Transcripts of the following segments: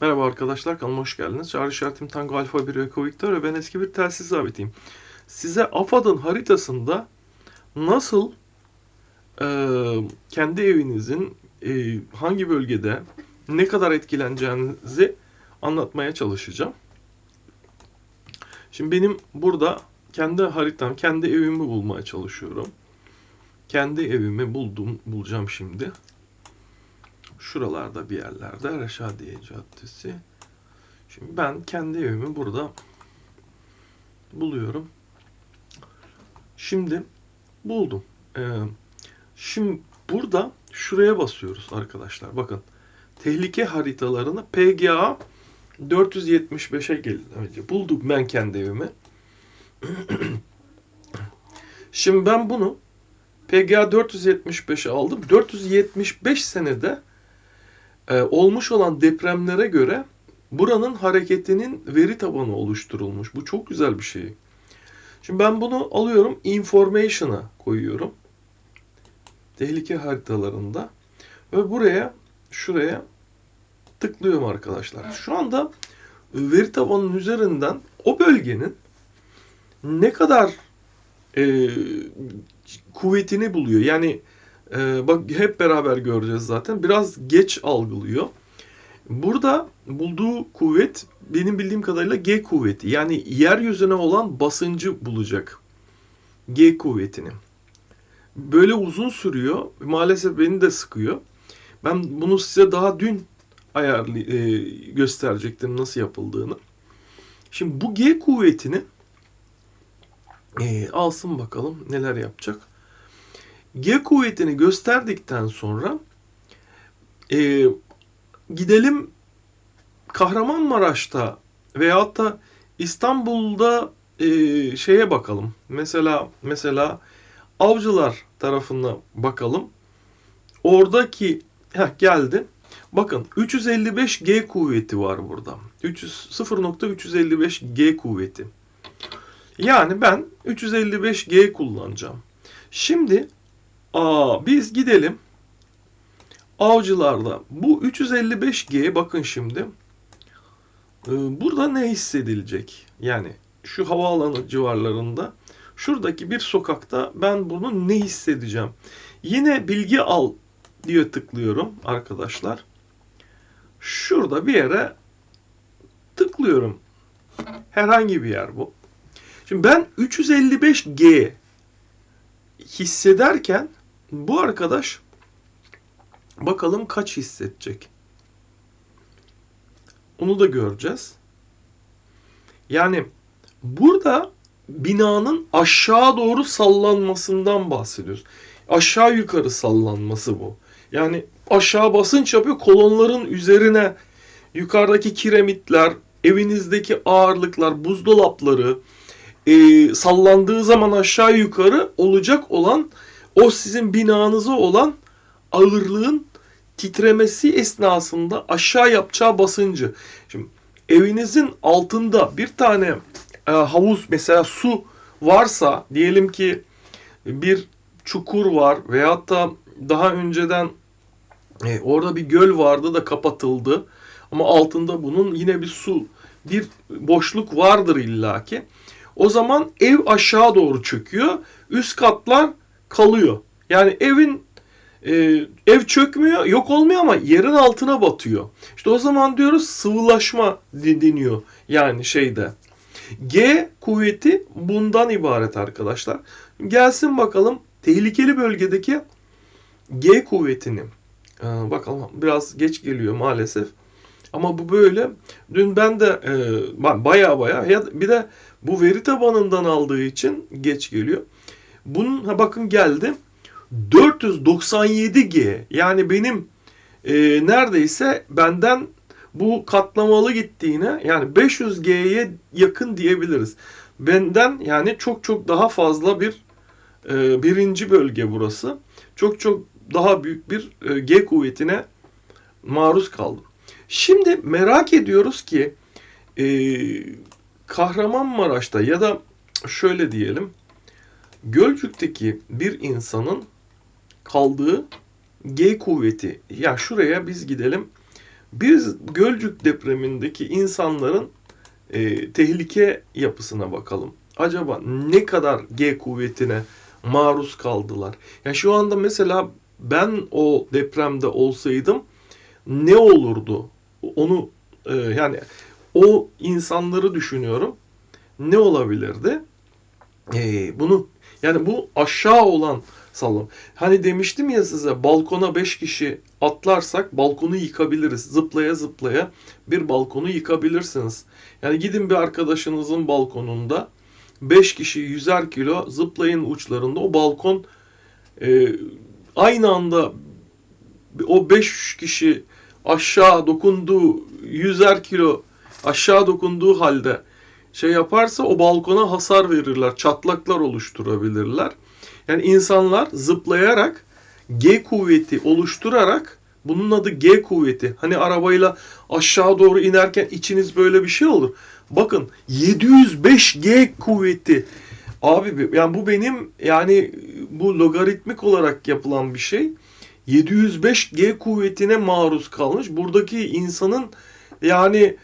Merhaba arkadaşlar kanalıma hoş geldiniz. Çağrı işaretim Tango Alfa 1 Eko Victor ve ben eski bir telsiz zabitiyim. Size AFAD'ın haritasında nasıl e, kendi evinizin e, hangi bölgede ne kadar etkileneceğinizi anlatmaya çalışacağım. Şimdi benim burada kendi haritam, kendi evimi bulmaya çalışıyorum. Kendi evimi buldum, bulacağım şimdi. Şuralarda bir yerlerde Reşadiye Caddesi. Şimdi ben kendi evimi burada buluyorum. Şimdi buldum. Ee, şimdi burada şuraya basıyoruz arkadaşlar. Bakın tehlike haritalarını PGA 475'e gelin önce. Buldum ben kendi evimi. Şimdi ben bunu PGA 475'e aldım. 475 senede e, olmuş olan depremlere göre buranın hareketinin veri tabanı oluşturulmuş. Bu çok güzel bir şey. Şimdi ben bunu alıyorum, information'a koyuyorum. Tehlike haritalarında ve buraya, şuraya tıklıyorum arkadaşlar. Şu anda veri tabanının üzerinden o bölgenin ne kadar e, kuvvetini buluyor. Yani ee, bak hep beraber göreceğiz zaten. Biraz geç algılıyor. Burada bulduğu kuvvet benim bildiğim kadarıyla G kuvveti. Yani yeryüzüne olan basıncı bulacak. G kuvvetini. Böyle uzun sürüyor. Maalesef beni de sıkıyor. Ben bunu size daha dün ayarlı e, gösterecektim nasıl yapıldığını. Şimdi bu G kuvvetini e, alsın bakalım neler yapacak. G kuvvetini gösterdikten sonra e, gidelim Kahramanmaraş'ta veyahut da İstanbul'da e, şeye bakalım. Mesela mesela Avcılar tarafına bakalım. Oradaki heh, geldi. Bakın 355 G kuvveti var burada. 300 0.355 G kuvveti. Yani ben 355 G kullanacağım. Şimdi Aa, biz gidelim. Avcılarda. Bu 355G bakın şimdi. Ee, burada ne hissedilecek? Yani şu havaalanı civarlarında. Şuradaki bir sokakta ben bunu ne hissedeceğim? Yine bilgi al diye tıklıyorum arkadaşlar. Şurada bir yere tıklıyorum. Herhangi bir yer bu. Şimdi ben 355G hissederken bu arkadaş bakalım kaç hissedecek. Onu da göreceğiz. Yani burada binanın aşağı doğru sallanmasından bahsediyoruz. Aşağı yukarı sallanması bu. Yani aşağı basınç yapıyor kolonların üzerine yukarıdaki kiremitler, evinizdeki ağırlıklar, buzdolapları e, sallandığı zaman aşağı yukarı olacak olan o sizin binanıza olan ağırlığın titremesi esnasında aşağı yapacağı basıncı. Şimdi evinizin altında bir tane e, havuz mesela su varsa diyelim ki bir çukur var veyahut da daha önceden e, orada bir göl vardı da kapatıldı ama altında bunun yine bir su bir boşluk vardır illaki. O zaman ev aşağı doğru çöküyor. Üst katlar kalıyor. Yani evin e, ev çökmüyor, yok olmuyor ama yerin altına batıyor. İşte o zaman diyoruz sıvılaşma deniyor yani şeyde. G kuvveti bundan ibaret arkadaşlar. Gelsin bakalım tehlikeli bölgedeki G kuvvetini. Ee, bakalım biraz geç geliyor maalesef. Ama bu böyle. Dün ben de e, baya baya ya bir de bu veri tabanından aldığı için geç geliyor. Bunun ha bakın geldi. 497G yani benim e, neredeyse benden bu katlamalı gittiğine yani 500G'ye yakın diyebiliriz. Benden yani çok çok daha fazla bir e, birinci bölge burası. Çok çok daha büyük bir e, G kuvvetine maruz kaldım. Şimdi merak ediyoruz ki e, Kahramanmaraş'ta ya da şöyle diyelim Gölcük'teki bir insanın kaldığı G kuvveti. Ya şuraya biz gidelim. Biz Gölcük depremindeki insanların e, tehlike yapısına bakalım. Acaba ne kadar G kuvvetine maruz kaldılar? Ya şu anda mesela ben o depremde olsaydım ne olurdu? Onu e, yani o insanları düşünüyorum. Ne olabilirdi? E, bunu yani bu aşağı olan sallam. Hani demiştim ya size balkona 5 kişi atlarsak balkonu yıkabiliriz. Zıplaya zıplaya bir balkonu yıkabilirsiniz. Yani gidin bir arkadaşınızın balkonunda 5 kişi 100'er kilo zıplayın uçlarında o balkon e, aynı anda o 5 kişi aşağı dokunduğu 100'er kilo aşağı dokunduğu halde şey yaparsa o balkona hasar verirler, çatlaklar oluşturabilirler. Yani insanlar zıplayarak G kuvveti oluşturarak bunun adı G kuvveti. Hani arabayla aşağı doğru inerken içiniz böyle bir şey olur. Bakın 705 G kuvveti. Abi yani bu benim yani bu logaritmik olarak yapılan bir şey. 705 G kuvvetine maruz kalmış. Buradaki insanın yani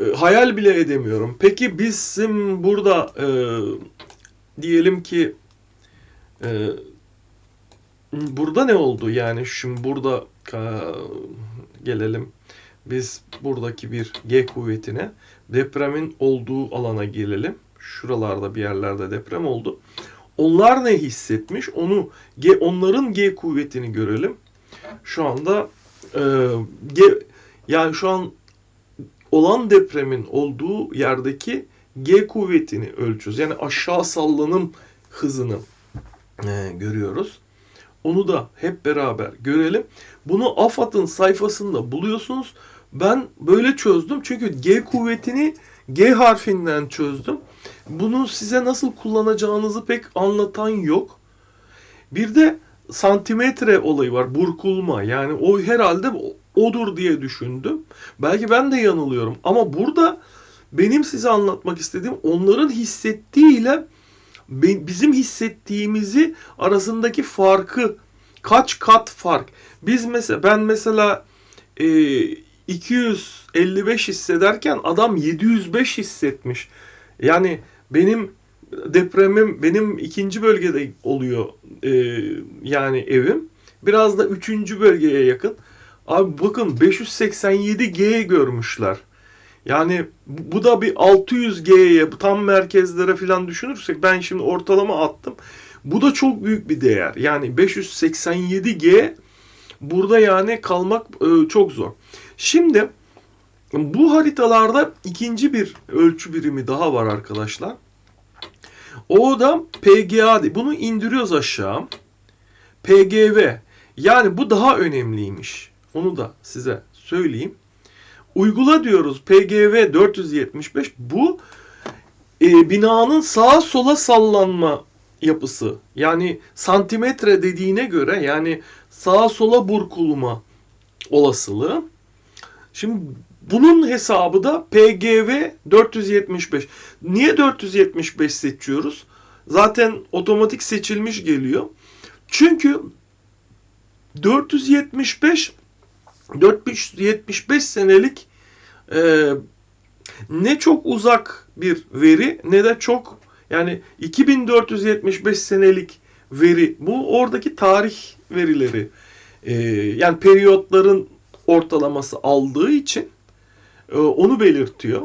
e, hayal bile edemiyorum. Peki bizim burada e, diyelim ki e, burada ne oldu? Yani şimdi burada ka, gelelim. Biz buradaki bir G kuvvetine depremin olduğu alana gelelim. Şuralarda bir yerlerde deprem oldu. Onlar ne hissetmiş? Onu G, onların G kuvvetini görelim. Şu anda e, G, yani şu an olan depremin olduğu yerdeki G kuvvetini ölçüyoruz. Yani aşağı sallanım hızını e, görüyoruz. Onu da hep beraber görelim. Bunu AFAD'ın sayfasında buluyorsunuz. Ben böyle çözdüm. Çünkü G kuvvetini G harfinden çözdüm. Bunu size nasıl kullanacağınızı pek anlatan yok. Bir de santimetre olayı var. Burkulma. Yani o herhalde odur diye düşündüm. Belki ben de yanılıyorum. Ama burada benim size anlatmak istediğim onların hissettiğiyle bizim hissettiğimizi arasındaki farkı kaç kat fark. Biz mesela ben mesela e, 255 hissederken adam 705 hissetmiş. Yani benim depremim benim ikinci bölgede oluyor e, yani evim. Biraz da üçüncü bölgeye yakın. Abi bakın 587G görmüşler. Yani bu da bir 600G'ye tam merkezlere falan düşünürsek ben şimdi ortalama attım. Bu da çok büyük bir değer. Yani 587G burada yani kalmak e, çok zor. Şimdi bu haritalarda ikinci bir ölçü birimi daha var arkadaşlar. O da PGA. Bunu indiriyoruz aşağı. PGV. Yani bu daha önemliymiş. Onu da size söyleyeyim. Uygula diyoruz PGV 475. Bu e, binanın sağa sola sallanma yapısı. Yani santimetre dediğine göre yani sağa sola burkulma olasılığı. Şimdi bunun hesabı da PGV 475. Niye 475 seçiyoruz? Zaten otomatik seçilmiş geliyor. Çünkü 475 475 senelik e, ne çok uzak bir veri ne de çok yani 2475 senelik veri. Bu oradaki tarih verileri. E, yani periyotların ortalaması aldığı için e, onu belirtiyor.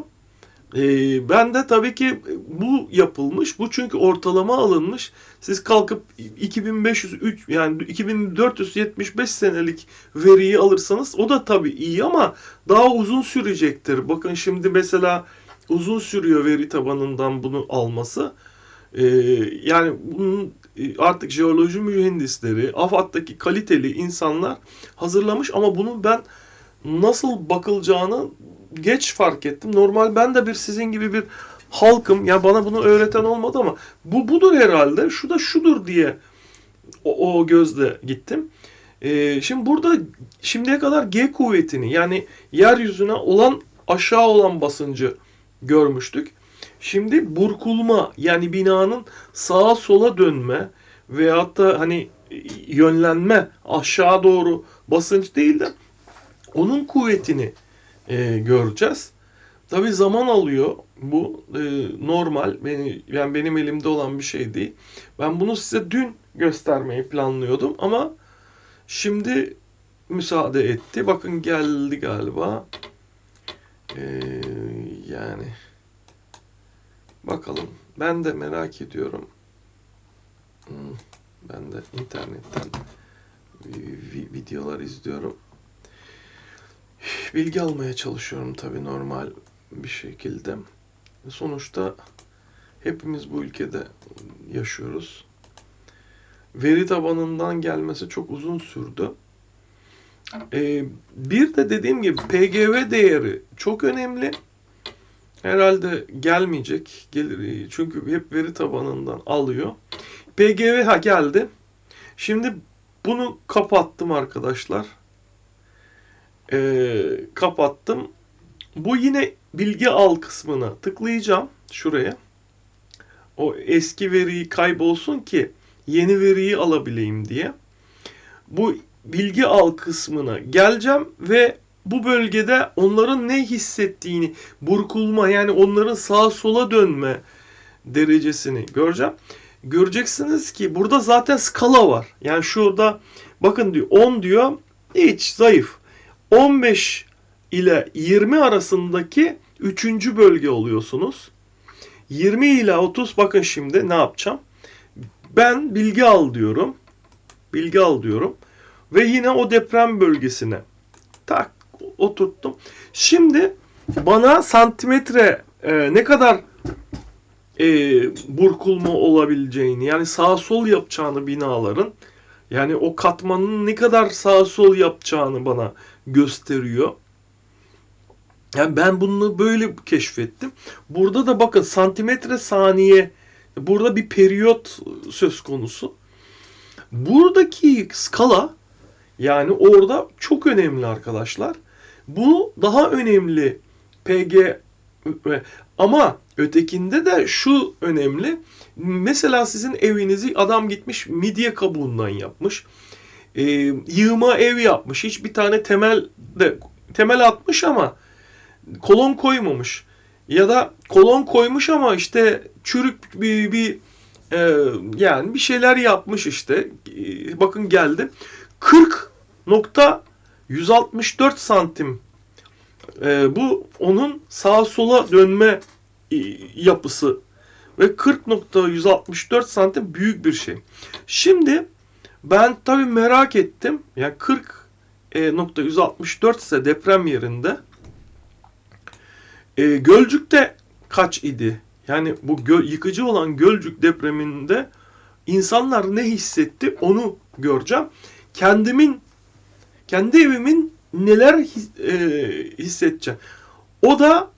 E, ben de tabii ki bu yapılmış. Bu çünkü ortalama alınmış. Siz kalkıp 2503 yani 2475 senelik veriyi alırsanız o da tabii iyi ama daha uzun sürecektir. Bakın şimdi mesela uzun sürüyor veri tabanından bunu alması. Ee, yani bunun artık jeoloji mühendisleri, AFAD'daki kaliteli insanlar hazırlamış ama bunu ben nasıl bakılacağını geç fark ettim. Normal ben de bir sizin gibi bir halkım. Ya bana bunu öğreten olmadı ama bu budur herhalde. Şu da şudur diye o, o gözle gittim. Ee, şimdi burada şimdiye kadar G kuvvetini yani yeryüzüne olan aşağı olan basıncı görmüştük. Şimdi burkulma yani binanın sağa sola dönme veyahut da hani yönlenme aşağı doğru basınç değil de onun kuvvetini e, göreceğiz. Tabii zaman alıyor. Bu e, normal. Beni, yani benim elimde olan bir şey değil. Ben bunu size dün göstermeyi planlıyordum ama şimdi müsaade etti. Bakın geldi galiba. Ee, yani bakalım. Ben de merak ediyorum. Hmm, Ben de internetten vi- videolar izliyorum. Bilgi almaya çalışıyorum tabii normal bir şekilde. Sonuçta hepimiz bu ülkede yaşıyoruz. Veri tabanından gelmesi çok uzun sürdü. Ee, bir de dediğim gibi PGV değeri çok önemli. Herhalde gelmeyecek. Gelir, çünkü hep veri tabanından alıyor. PGV ha geldi. Şimdi bunu kapattım arkadaşlar. Ee, kapattım. Bu yine bilgi al kısmına tıklayacağım şuraya. O eski veriyi kaybolsun ki yeni veriyi alabileyim diye. Bu bilgi al kısmına geleceğim ve bu bölgede onların ne hissettiğini, burkulma yani onların sağa sola dönme derecesini göreceğim. Göreceksiniz ki burada zaten skala var. Yani şurada bakın diyor 10 diyor hiç zayıf. 15 ile 20 arasındaki 3. bölge oluyorsunuz. 20 ile 30 bakın şimdi ne yapacağım? Ben bilgi al diyorum. Bilgi al diyorum. Ve yine o deprem bölgesine tak oturttum. Şimdi bana santimetre e, ne kadar e, burkulma olabileceğini yani sağ sol yapacağını binaların yani o katmanın ne kadar sağ sol yapacağını bana gösteriyor. Yani ben bunu böyle keşfettim. Burada da bakın santimetre saniye burada bir periyot söz konusu. Buradaki skala yani orada çok önemli arkadaşlar. Bu daha önemli PG ama ötekinde de şu önemli. Mesela sizin evinizi adam gitmiş midye kabuğundan yapmış. Ee, yığma ev yapmış. Hiçbir tane temel de temel atmış ama kolon koymamış. Ya da kolon koymuş ama işte çürük bir, bir e, yani bir şeyler yapmış işte. E, bakın geldi. 40 nokta 164 santim. E, bu onun sağa sola dönme e, yapısı ve 40.164 santim büyük bir şey. Şimdi ben tabii merak ettim. Yani 40.164 ise deprem yerinde e, Gölcük'te kaç idi? Yani bu gö- yıkıcı olan Gölcük depreminde insanlar ne hissetti onu göreceğim. Kendimin kendi evimin neler his- e, hissedeceğim. O da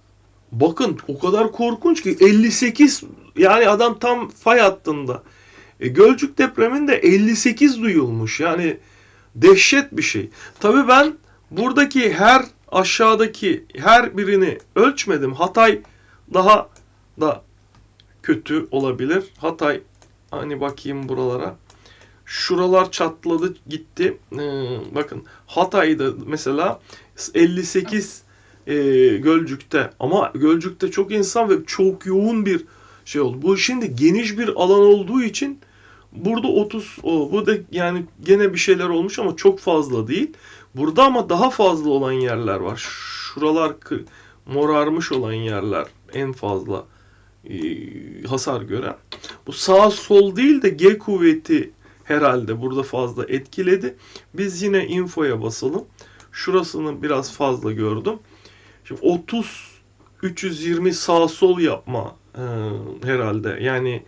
bakın o kadar korkunç ki 58 yani adam tam fay hattında. E, Gölcük depreminde 58 duyulmuş. Yani dehşet bir şey. Tabii ben buradaki her aşağıdaki her birini ölçmedim. Hatay daha da kötü olabilir. Hatay hani bakayım buralara. Şuralar çatladı gitti. Ee, bakın Hatay'da mesela 58 e, Gölcük'te ama Gölcük'te çok insan ve çok yoğun bir şey oldu. Bu şimdi geniş bir alan olduğu için burada 30 o bu da yani gene bir şeyler olmuş ama çok fazla değil. Burada ama daha fazla olan yerler var. Şuralar morarmış olan yerler en fazla e, hasar gören. Bu sağ sol değil de G kuvveti herhalde burada fazla etkiledi. Biz yine infoya basalım. Şurasını biraz fazla gördüm. Şimdi 30 320 sağ sol yapma e, herhalde. Yani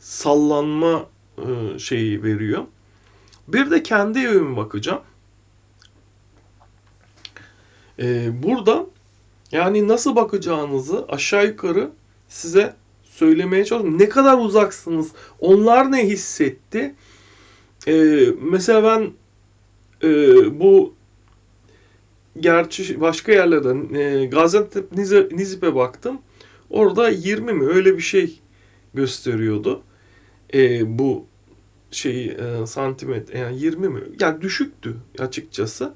sallanma e, şeyi veriyor. Bir de kendi evime bakacağım. E, burada yani nasıl bakacağınızı aşağı yukarı size söylemeye çalışıyorum. Ne kadar uzaksınız? Onlar ne hissetti? E, mesela ben e, bu gerçi başka yerlerden e, Gaziantep Nizip'e baktım. Orada 20 mi öyle bir şey gösteriyordu. E, bu şeyi e, santimetre yani 20 mi? Yani düşüktü açıkçası.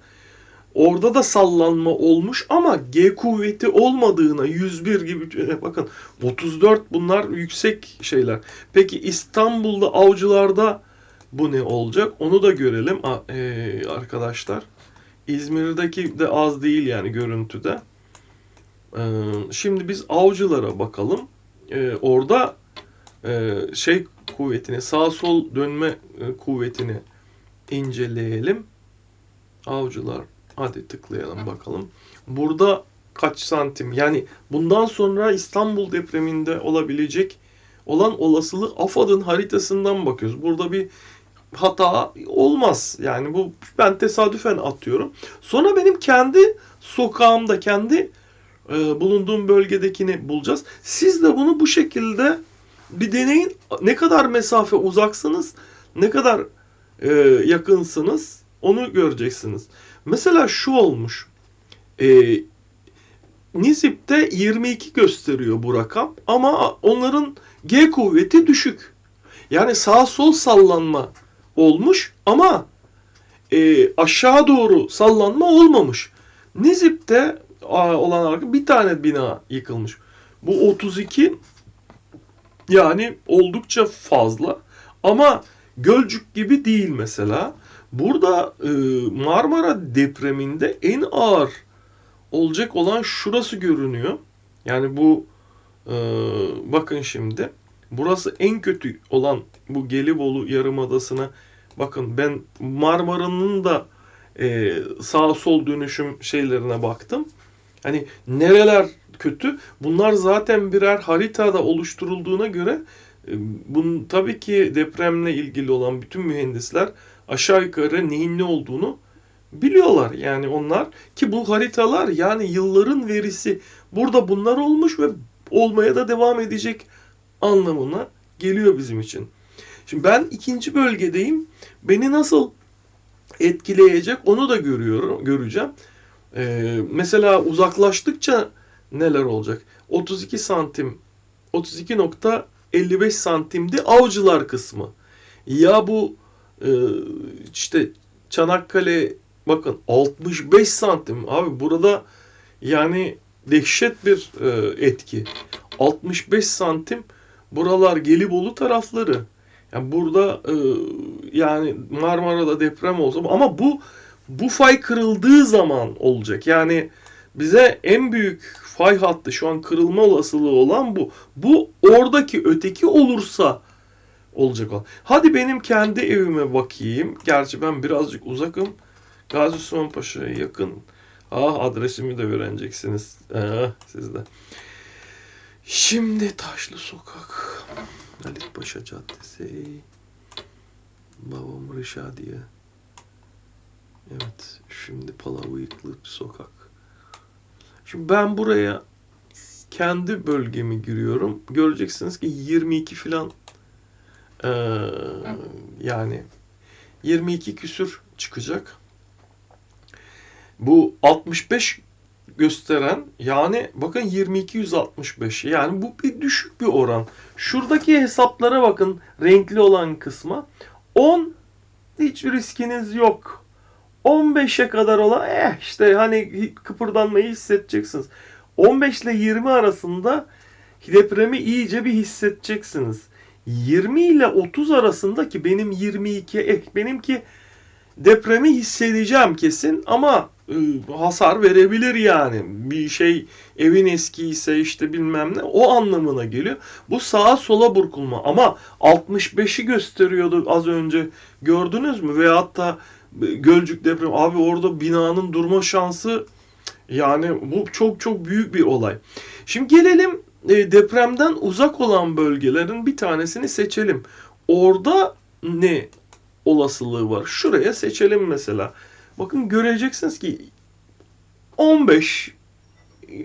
Orada da sallanma olmuş ama G kuvveti olmadığına 101 gibi e, bakın 34 bunlar yüksek şeyler. Peki İstanbul'da avcılarda bu ne olacak? Onu da görelim e, arkadaşlar. İzmir'deki de az değil yani görüntüde. Ee, şimdi biz avcılara bakalım. Ee, orada e, şey kuvvetini, sağ sol dönme e, kuvvetini inceleyelim. Avcılar. Hadi tıklayalım bakalım. Burada kaç santim? Yani bundan sonra İstanbul depreminde olabilecek olan olasılık AFAD'ın haritasından bakıyoruz. Burada bir hata olmaz. Yani bu ben tesadüfen atıyorum. Sonra benim kendi sokağımda, kendi e, bulunduğum bölgedekini bulacağız. Siz de bunu bu şekilde bir deneyin. Ne kadar mesafe uzaksınız, ne kadar e, yakınsınız onu göreceksiniz. Mesela şu olmuş. E, Nizip'te 22 gösteriyor bu rakam ama onların G kuvveti düşük. Yani sağ sol sallanma olmuş ama e, aşağı doğru sallanma olmamış. Nizip'te olan bir tane bina yıkılmış. Bu 32 yani oldukça fazla ama Gölcük gibi değil mesela. Burada e, Marmara depreminde en ağır olacak olan şurası görünüyor. Yani bu e, bakın şimdi burası en kötü olan bu Gelibolu Yarımadası'na bakın ben Marmara'nın da e, sağ sol dönüşüm şeylerine baktım. Hani nereler kötü? Bunlar zaten birer haritada oluşturulduğuna göre e, tabii ki depremle ilgili olan bütün mühendisler aşağı yukarı neyin ne olduğunu biliyorlar. Yani onlar ki bu haritalar yani yılların verisi burada bunlar olmuş ve olmaya da devam edecek anlamına geliyor bizim için. Şimdi ben ikinci bölgedeyim. Beni nasıl etkileyecek onu da görüyorum, göreceğim. Ee, mesela uzaklaştıkça neler olacak? 32 santim, 32.55 santimdi avcılar kısmı. Ya bu e, işte Çanakkale bakın 65 santim. Abi burada yani dehşet bir e, etki. 65 santim buralar Gelibolu tarafları. Yani burada e, yani Marmara'da deprem olsa ama bu bu fay kırıldığı zaman olacak. Yani bize en büyük fay hattı şu an kırılma olasılığı olan bu. Bu oradaki öteki olursa olacak o. Hadi benim kendi evime bakayım. Gerçi ben birazcık uzakım. Gazi Osman Paşa'ya yakın. Ah adresimi de öğreneceksiniz. Ah, siz de. Şimdi Taşlı Sokak. Halit Paşa Caddesi. Babam Rişadiye. Evet. Şimdi Palavıyıklı Sokak. Şimdi ben buraya kendi bölgemi giriyorum. Göreceksiniz ki 22 filan ee, yani 22 küsür çıkacak. Bu 65 gösteren yani bakın 22 165 yani bu bir düşük bir oran. Şuradaki hesaplara bakın renkli olan kısma 10 hiç riskiniz yok. 15'e kadar olan eh işte hani kıpırdanmayı hissedeceksiniz. 15 ile 20 arasında depremi iyice bir hissedeceksiniz. 20 ile 30 arasında ki benim 22 eh benimki depremi hissedeceğim kesin ama hasar verebilir yani. Bir şey evin eski ise işte bilmem ne o anlamına geliyor. Bu sağa sola burkulma ama 65'i gösteriyordu az önce gördünüz mü? Veyahut da Gölcük deprem abi orada binanın durma şansı yani bu çok çok büyük bir olay. Şimdi gelelim e, depremden uzak olan bölgelerin bir tanesini seçelim. Orada ne olasılığı var? Şuraya seçelim mesela. Bakın göreceksiniz ki 15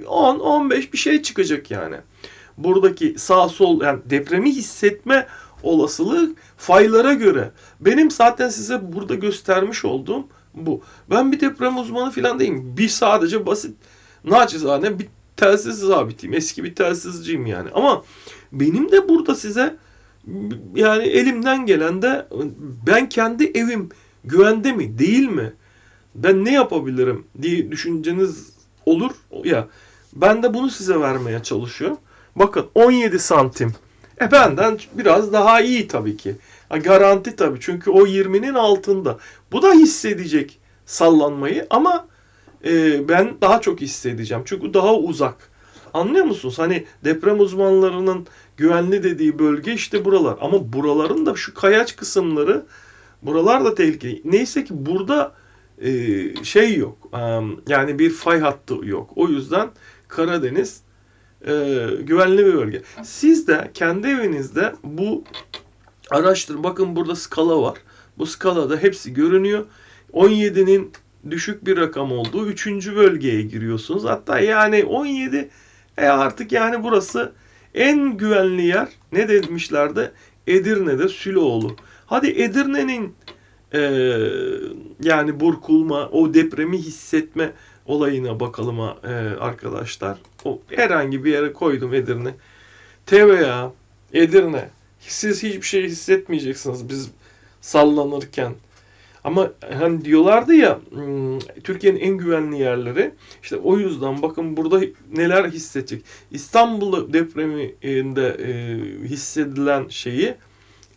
10 15 bir şey çıkacak yani. Buradaki sağ sol yani depremi hissetme olasılığı faylara göre. Benim zaten size burada göstermiş olduğum bu. Ben bir deprem uzmanı falan değilim. Bir sadece basit naçizane bir telsiz zabitiyim. Eski bir telsizciyim yani. Ama benim de burada size yani elimden gelen de ben kendi evim güvende mi değil mi? Ben ne yapabilirim diye düşünceniz olur ya. Ben de bunu size vermeye çalışıyorum. Bakın 17 santim. E benden biraz daha iyi tabii ki. Ha, garanti tabii çünkü o 20'nin altında. Bu da hissedecek sallanmayı ama e, ben daha çok hissedeceğim. Çünkü daha uzak. Anlıyor musunuz? Hani deprem uzmanlarının güvenli dediği bölge işte buralar. Ama buraların da şu kayaç kısımları buralar da tehlikeli. Neyse ki burada şey yok. Yani bir fay hattı yok. O yüzden Karadeniz e, güvenli bir bölge. Siz de kendi evinizde bu araştırın. Bakın burada skala var. Bu skalada hepsi görünüyor. 17'nin düşük bir rakam olduğu 3. bölgeye giriyorsunuz. Hatta yani 17 e artık yani burası en güvenli yer. Ne demişlerdi? Edirne'de Süloğlu. Hadi Edirne'nin e, yani burkulma, o depremi hissetme olayına bakalım e, arkadaşlar. O herhangi bir yere koydum Edirne. TVA, Edirne. Siz hiçbir şey hissetmeyeceksiniz biz sallanırken. Ama hani diyorlardı ya hmm, Türkiye'nin en güvenli yerleri. İşte o yüzden bakın burada neler hissedecek. İstanbul depreminde e, hissedilen şeyi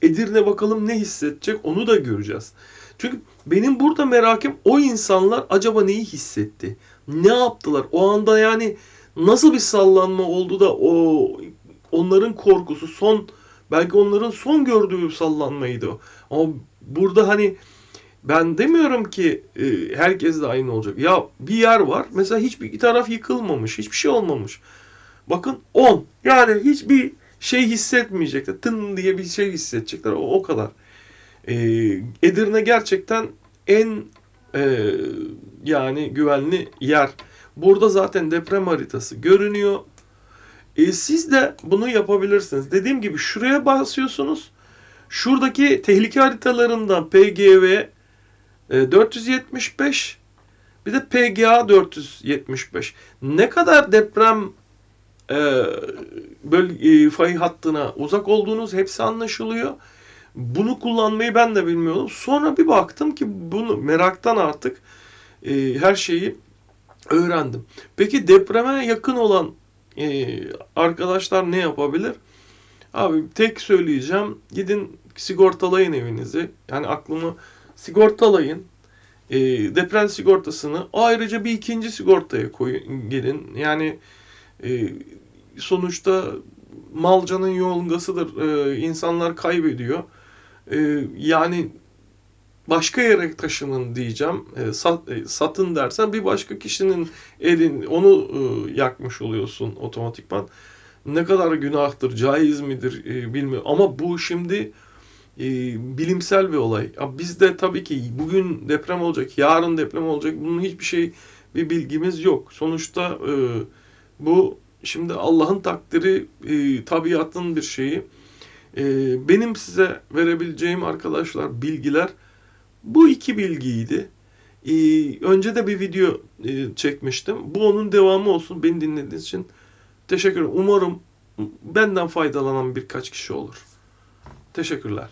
Edirne bakalım ne hissedecek onu da göreceğiz. Çünkü benim burada merakım o insanlar acaba neyi hissetti? Ne yaptılar? O anda yani nasıl bir sallanma oldu da o onların korkusu son belki onların son gördüğü sallanmaydı. Ama burada hani ben demiyorum ki e, herkes de aynı olacak. Ya bir yer var. Mesela hiçbir taraf yıkılmamış. Hiçbir şey olmamış. Bakın 10. Yani hiçbir şey hissetmeyecekler. Tın diye bir şey hissedecekler. O, o kadar. E, Edirne gerçekten en e, yani güvenli yer. Burada zaten deprem haritası görünüyor. E, siz de bunu yapabilirsiniz. Dediğim gibi şuraya basıyorsunuz. Şuradaki tehlike haritalarından PGV e, 475 bir de PGA 475. Ne kadar deprem e, bölge, fay hattına uzak olduğunuz hepsi anlaşılıyor. Bunu kullanmayı ben de bilmiyordum. Sonra bir baktım ki bunu meraktan artık e, her şeyi öğrendim. Peki depreme yakın olan e, arkadaşlar ne yapabilir? Abi tek söyleyeceğim. Gidin sigortalayın evinizi. Yani aklımı sigortalayın. E, deprem sigortasını ayrıca bir ikinci sigortaya koyun gelin. Yani e, sonuçta malcanın yongasıdır. E, insanlar kaybediyor. E, yani başka yere taşının diyeceğim. E, sat, e, satın dersen bir başka kişinin elin onu e, yakmış oluyorsun otomatikman. Ne kadar günahtır, caiz midir e, bilmiyorum. Ama bu şimdi e, bilimsel bir olay. Ya bizde tabii ki bugün deprem olacak, yarın deprem olacak. Bunun hiçbir şey bir bilgimiz yok. Sonuçta e, bu şimdi Allah'ın takdiri, e, tabiatın bir şeyi. E, benim size verebileceğim arkadaşlar bilgiler bu iki bilgiydi. E, önce de bir video e, çekmiştim. Bu onun devamı olsun. Beni dinlediğiniz için teşekkür ederim. Umarım benden faydalanan birkaç kişi olur. Teşekkürler.